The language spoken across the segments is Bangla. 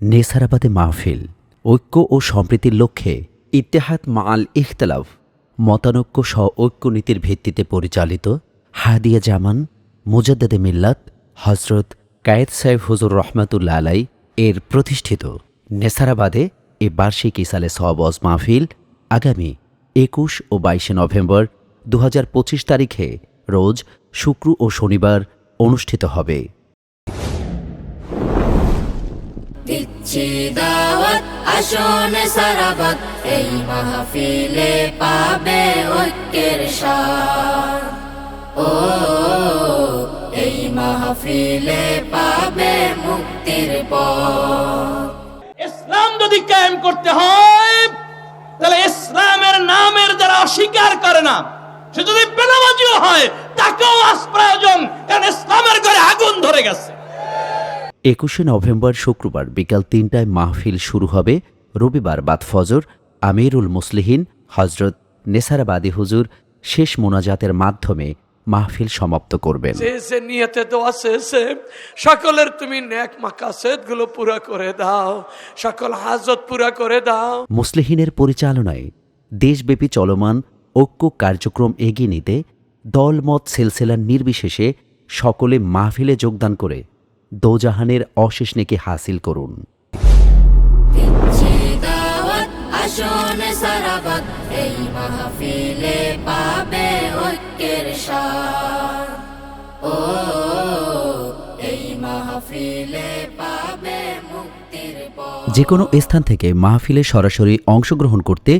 নেসারাবাদে মাহফিল, ঐক্য ও সম্প্রীতির লক্ষ্যে ইত্তেহাদ মাল ইখতলাফ, মতানৈক্য সহ ঐক্য নীতির ভিত্তিতে পরিচালিত হাদিয়া জামান, মুজাদ্দেদে মিল্লাত হজরত কায়েদ সাহেব হুজুর রহমাতুল্লা আলাই এর প্রতিষ্ঠিত নেসারাবাদে এ বার্ষিক ইসালে সওয়াবজ মাহফিল আগামী একুশ ও বাইশে নভেম্বর দু হাজার পঁচিশ তারিখে রোজ শুক্র ও শনিবার অনুষ্ঠিত হবে। দিচ্ছি দাওয়াত, আসন সারাবাত, এই মাহফিলে পাবে ঐক্যের সার। ও, এই মাহফিলে পাবে মুক্তির পথ। ইসলাম যদি কায়েম করতে হয়, তাহলে ইসলামের নামের যারা অস্বীকার করে না, সে যদি বেনামাজিও হয়, তাকেও আজ প্রয়োজন, কারণ ইসলামের ঘরে আগুন ধরে গেছে। একুশে নভেম্বর শুক্রবার বিকাল তিনটায় মাহফিল শুরু হবে। রবিবার বাদ ফজর আমিরুল মুসলিহীন হজরত নেসারাবাদী হুজুর শেষ মোনাজাতের মাধ্যমে মাহফিল সমাপ্ত করবেন। যে যে নিয়তে দোয়া চেয়েছে সকলের তুমি নেক মাকাসেদগুলো পুরা করে দাও সকল হাজত পুরা করে দাও। মুসলিহিনের পরিচালনায় দেশব্যাপী চলমান ঐক্য কার্যক্রম এগিয়ে নিতে দলমত সেলসেলার নির্বিশেষে সকলে মাহফিলে যোগদান করে দোজাহানের অশেষ নেকি হাসিল করুন। দিচ্ছি দাওয়াত আসন সারাবাত এই মাহফিলে পাবে ঐক্যের সার। ও এই মাহফিলে পাবে মুক্তির পথ যে কোনো স্থান থেকে মাহফিলে সরাসরি অংশগ্রহণ করতে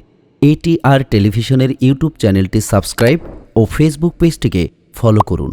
এটিআর টেলিভিশনের ইউটিউব চ্যানেলটি সাবস্ক্রাইব ও ফেসবুক পেজটিকে ফলো করুন।